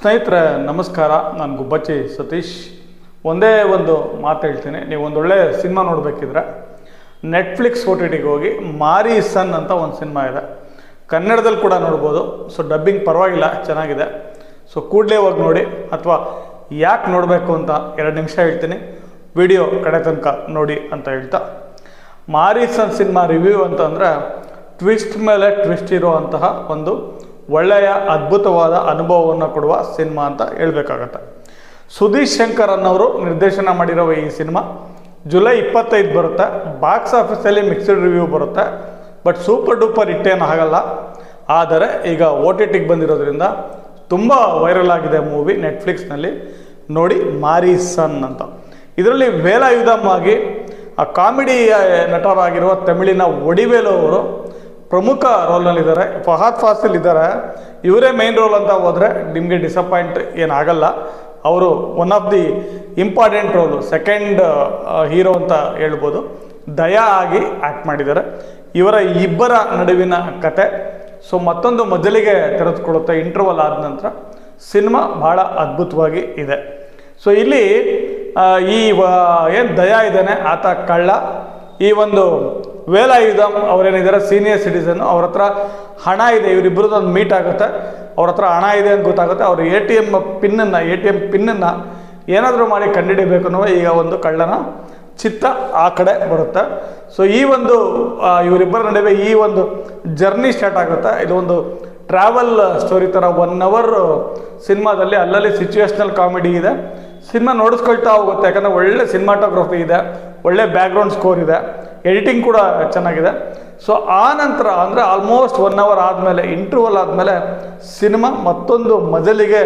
ಸ್ನೇಹಿತರೆ, ನಮಸ್ಕಾರ. ನಾನು ಗುಬ್ಬಚ್ಚಿ ಸತೀಶ್. ಒಂದೇ ಒಂದು ಮಾತು ಹೇಳ್ತೀನಿ. ನೀವು ಒಂದೊಳ್ಳೆ ಸಿನಿಮಾ ನೋಡಬೇಕಿದ್ರೆ ನೆಟ್ಫ್ಲಿಕ್ಸ್ ಓ ಟಿ ಟಿಗೆ ಹೋಗಿ ಮಾರಿ ಸನ್ ಅಂತ ಒಂದು ಸಿನಿಮಾ ಇದೆ. ಕನ್ನಡದಲ್ಲಿ ಕೂಡ ನೋಡ್ಬೋದು. ಸೊ ಡಬ್ಬಿಂಗ್ ಪರವಾಗಿಲ್ಲ, ಚೆನ್ನಾಗಿದೆ. ಸೊ, ಕೂಡಲೇ ಹೋಗಿ ನೋಡಿ. ಅಥವಾ ಯಾಕೆ ನೋಡಬೇಕು ಅಂತ ಎರಡು ನಿಮಿಷ ಹೇಳ್ತೀನಿ. ವಿಡಿಯೋ ಕಡೆ ತನಕ ನೋಡಿ ಅಂತ ಹೇಳ್ತಾ. ಮಾರಿಸನ್ ಸಿನಿಮಾ ರಿವ್ಯೂ ಅಂತಂದರೆ, ಟ್ವಿಸ್ಟ್ ಮೇಲೆ ಟ್ವಿಸ್ಟ್ ಇರುವಂತಹ ಒಂದು ಒಳ್ಳೆಯ ಅದ್ಭುತವಾದ ಅನುಭವವನ್ನು ಕೊಡುವ ಸಿನಿಮಾ ಅಂತ ಹೇಳಬೇಕಾಗತ್ತೆ. ಸುದೀಶ್ ಶಂಕರ್ ಅನ್ನೋರು ನಿರ್ದೇಶನ ಮಾಡಿರೋ ಈ ಸಿನಿಮಾ ಜುಲೈ ಇಪ್ಪತ್ತೈದು ಬರುತ್ತೆ. ಬಾಕ್ಸ್ ಆಫೀಸಲ್ಲಿ ಮಿಕ್ಸ್ಡ್ ರಿವ್ಯೂ ಬರುತ್ತೆ. ಬಟ್ ಸೂಪರ್ ಡೂಪರ್ ಹಿಟ್ಟೇನು ಆಗಲ್ಲ. ಆದರೆ ಈಗ ಓ ಟಿ ಟಿಗೆ ಬಂದಿರೋದ್ರಿಂದ ತುಂಬ ವೈರಲ್ ಆಗಿದೆ ಮೂವಿ ನೆಟ್ಫ್ಲಿಕ್ಸ್ನಲ್ಲಿ. ನೋಡಿ ಮಾರಿ ಸನ್ ಅಂತ. ಇದರಲ್ಲಿ ವೇಲಾಯುಧಮ್ ಆಗಿ ಆ ಕಾಮಿಡಿ ನಟರಾಗಿರುವ ತಮಿಳಿನ ಒಡಿವೇಲು ಅವರು ಪ್ರಮುಖ ರೋಲ್ನಲ್ಲಿದ್ದಾರೆ ಫಹಾದ್ ಫಾಸಿಲ್ ಇದ್ದಾರೆ. ಇವರೇ ಮೇನ್ ರೋಲ್ ಅಂತ ಹೋದರೆ ನಿಮಗೆ ಡಿಸಪಾಯಿಂಟ್ ಏನಾಗಲ್ಲ. ಅವರು one of the important role second hero ಅಂತ ಹೇಳ್ಬೋದು. ದಯಾ ಆಗಿ ಆ್ಯಕ್ಟ್ ಮಾಡಿದ್ದಾರೆ. ಇವರ ಇಬ್ಬರ ನಡುವಿನ ಕತೆ. ಸೊ ಮತ್ತೊಂದು ಮೊದಲಿಗೆ ತೆರೆದುಕೊಳ್ಳುತ್ತೆ. ಇಂಟರ್ವಲ್ ಆದ ನಂತರ ಸಿನಿಮಾ ಭಾಳ ಅದ್ಭುತವಾಗಿ ಇದೆ. ಸೊ ಇಲ್ಲಿ ಈ ಏನು ದಯಾ ಇದ್ದಾನೆ, ಆತ ಕಳ್ಳ. ಈ ಒಂದು ವೇಲಾಯುಧಮ್ ಅವರೇನಿದ್ದಾರೆ? ಸೀನಿಯರ್ ಸಿಟಿಸನ್ ಅವ್ರ ಹತ್ರ ಹಣ ಇದೆ. ಇವರಿಬ್ಬರದ್ದು ಒಂದು ಮೀಟ್ ಆಗುತ್ತೆ. ಅವ್ರ ಹತ್ರ ಹಣ ಇದೆ ಅಂತ ಗೊತ್ತಾಗುತ್ತೆ. ಅವ್ರ ಎ ಟಿ ಎಂ ಪಿನ್ನನ್ನು ಎ ಟಿ ಎಂ ಪಿನ್ನನ್ನು ಏನಾದರೂ ಮಾಡಿ ಕಂಡುಹಿಡಿಬೇಕು ಅನ್ನೋ ಈಗ ಒಂದು ಕಳ್ಳನ ಚಿತ್ತ ಆ ಕಡೆ ಬರುತ್ತೆ. ಸೊ ಈ ಒಂದು ಇವರಿಬ್ಬರ ನಡುವೆ ಈ ಒಂದು ಜರ್ನಿ ಸ್ಟಾರ್ಟ್ ಆಗುತ್ತೆ. ಇದು ಒಂದು ಟ್ರಾವೆಲ್ ಸ್ಟೋರಿ ಥರ ಒನ್ ಅವರ್ ಸಿನಿಮಾದಲ್ಲಿ ಅಲ್ಲಲ್ಲಿ ಸಿಚುವೇಶ್ನಲ್ ಕಾಮಿಡಿ ಇದೆ. ಸಿನಿಮಾ ನೋಡಿಸ್ಕೊಳ್ತಾ ಹೋಗುತ್ತೆ. ಯಾಕಂದರೆ ಒಳ್ಳೆ ಸಿನಿಮಾಟೋಗ್ರಫಿ ಇದೆ. ಒಳ್ಳೆ ಬ್ಯಾಕ್ಗ್ರೌಂಡ್ ಸ್ಕೋರ್ ಇದೆ. ಎಡಿಟಿಂಗ್ ಕೂಡ ಚೆನ್ನಾಗಿದೆ. ಸೊ ಆ ನಂತರ ಅಂದರೆ ಆಲ್ಮೋಸ್ಟ್ ಒನ್ ಅವರ್ ಆದಮೇಲೆ ಇಂಟರ್ವಲ್ ಆದಮೇಲೆ ಸಿನಿಮಾ ಮತ್ತೊಂದು ಮಜಲಿಗೆ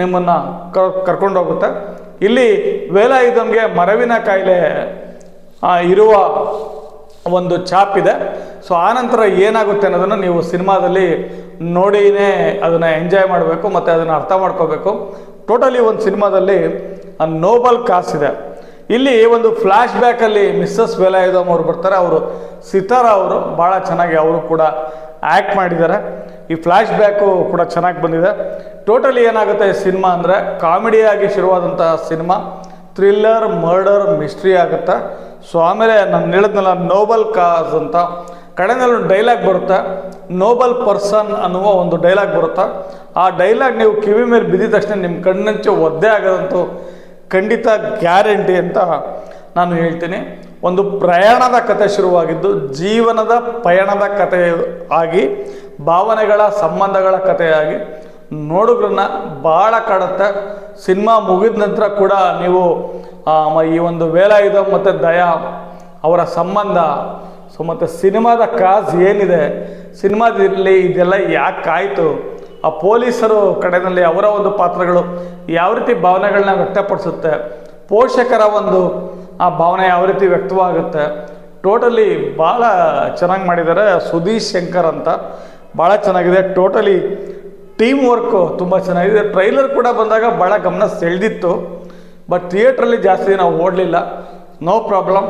ನಿಮ್ಮನ್ನು ಕರ್ಕೊಂಡು ಹೋಗುತ್ತೆ ಇಲ್ಲಿ ವೇಲಾಯುಧಂಗೆ ಮರವಿನ ಕಾಯಿಲೆ ಇರುವ ಒಂದು ಚಾಪ್ ಇದೆ. ಸೊ ಆನಂತರ ಏನಾಗುತ್ತೆ ಅನ್ನೋದನ್ನು ನೀವು ಸಿನಿಮಾದಲ್ಲಿ ನೋಡಿನೇ ಅದನ್ನು ಎಂಜಾಯ್ ಮಾಡಬೇಕು, ಮತ್ತು ಅದನ್ನು ಅರ್ಥ ಮಾಡ್ಕೋಬೇಕು. ಟೋಟಲಿ ಒಂದು ಸಿನಿಮಾದಲ್ಲಿ ನೋಬಲ್ ಕಾಸ್ ಇದೆ. ಇಲ್ಲಿ ಒಂದು ಫ್ಲ್ಯಾಶ್ ಬ್ಯಾಕಲ್ಲಿ ಮಿಸ್ಸಸ್ ವೆಲಾಯುಧಮ್ ಅವರು ಬರ್ತಾರೆ. ಅವರು ಸಿತಾರ ಅವರು ಭಾಳ ಚೆನ್ನಾಗಿ ಅವರು ಕೂಡ ಆ್ಯಕ್ಟ್ ಮಾಡಿದ್ದಾರೆ. ಈ ಫ್ಲ್ಯಾಶ್ ಬ್ಯಾಕು ಕೂಡ ಚೆನ್ನಾಗಿ ಬಂದಿದೆ. ಟೋಟಲಿ ಏನಾಗುತ್ತೆ ಈ ಸಿನಿಮಾ ಅಂದರೆ ಕಾಮಿಡಿಯಾಗಿ ಶುರುವಾದಂತಹ ಸಿನಿಮಾ. ಥ್ರಿಲ್ಲರ್ ಮರ್ಡರ್ ಮಿಸ್ಟ್ರಿ ಆಗುತ್ತೆ. ಸೊ ಆಮೇಲೆ ನಾನು ಹೇಳಿದ್ನಲ್ಲ ನೋಬಲ್ ಕಾಸ್ ಅಂತ. ಕಡೆನಲ್ಲಿ ಡೈಲಾಗ್ ಬರುತ್ತೆ. ನೋಬಲ್ ಪರ್ಸನ್ ಅನ್ನುವ ಒಂದು ಡೈಲಾಗ್ ಬರುತ್ತೆ. ಆ ಡೈಲಾಗ್ ನೀವು ಕಿವಿ ಮೇಲೆ ಬಿದ್ದಿದ ತಕ್ಷಣ ನಿಮ್ಮ ಕಣ್ಣಂಚು ಒದ್ದೆ ಆಗೋದಂತೂ ಖಂಡಿತ ಗ್ಯಾರಂಟಿ ಅಂತ ನಾನು ಹೇಳ್ತೀನಿ. ಒಂದು ಪ್ರಯಾಣದ ಕತೆ ಶುರುವಾಗಿದ್ದು, ಜೀವನದ ಪಯಣದ ಕತೆ ಆಗಿ, ಭಾವನೆಗಳ ಸಂಬಂಧಗಳ ಕಥೆಯಾಗಿ ನೋಡುಗ್ರನ್ನ ಭಾಳ ಕಾಡುತ್ತೆ. ಸಿನಿಮಾ ಮುಗಿದ ನಂತರ ಕೂಡ ನೀವು ಈ ಒಂದು ವೇಲಾಯುಧ ಮತ್ತು ದಯಾ ಅವರ ಸಂಬಂಧ, ಸೊ, ಮತ್ತು ಸಿನಿಮಾದ ಕಾಸ್ ಏನಿದೆ, ಸಿನಿಮಾದಲ್ಲಿ ಇದೆಲ್ಲ ಯಾಕಾಯಿತು ಆ ಪೊಲೀಸರು ಕಡೆಯಲ್ಲಿ ಅವರ ಒಂದು ಪಾತ್ರಗಳು ಯಾವ ರೀತಿ ಭಾವನೆಗಳನ್ನ ವ್ಯಕ್ತಪಡಿಸುತ್ತೆ? ಪೋಷಕರ ಒಂದು, ಆ ಭಾವನೆ ಯಾವ ರೀತಿ ವ್ಯಕ್ತವಾಗುತ್ತೆ? ಟೋಟಲಿ ಭಾಳ ಚೆನ್ನಾಗಿ ಮಾಡಿದ್ದಾರೆ ಸುದೀಶ್ ಶಂಕರ್ ಅಂತ. ಭಾಳ ಚೆನ್ನಾಗಿದೆ. ಟೋಟಲಿ ಟೀಮ್ ವರ್ಕು ತುಂಬ ಚೆನ್ನಾಗಿದೆ. ಟ್ರೈಲರ್ ಕೂಡ ಬಂದಾಗ ಭಾಳ ಗಮನ ಸೆಳೆದಿತ್ತು. ಬಟ್ ಥಿಯೇಟ್ರಲ್ಲಿ ಜಾಸ್ತಿ ನಾವು ಓಡಲಿಲ್ಲ. ನೋ ಪ್ರಾಬ್ಲಮ್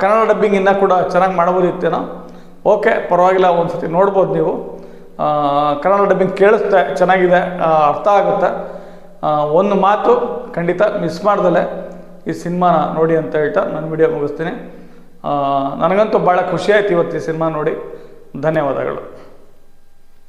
ಕನ್ನಡ ಡಬ್ಬಿಂಗ್ ಇನ್ನೂ ಕೂಡ ಚೆನ್ನಾಗಿ ಮಾಡ್ಬೋದಿತ್ತೇನೋ ಓಕೆ ಪರವಾಗಿಲ್ಲ ಒಂದು ಸತಿ ನೋಡ್ಬೋದು ನೀವು. ಕನ್ನಡ ಡಬ್ಬಿಂಗ್ ಕೇಳಿಸ್ತೆ, ಚೆನ್ನಾಗಿದೆ ಅರ್ಥ ಆಗುತ್ತೆ. ಒಂದು ಮಾತು ಖಂಡಿತ ಮಿಸ್ ಮಾಡ್ದಲೆ ಈ ಸಿನಿಮಾನ ನೋಡಿ ಅಂತ ಹೇಳ್ತಾ ನನ್ನ ವಿಡಿಯೋ ಮುಗಿಸ್ತೀನಿ. ನನಗಂತೂ ಭಾಳ ಖುಷಿ ಆಯ್ತು ಇವತ್ತು ಈ ಸಿನಿಮಾ ನೋಡಿ. ಧನ್ಯವಾದಗಳು.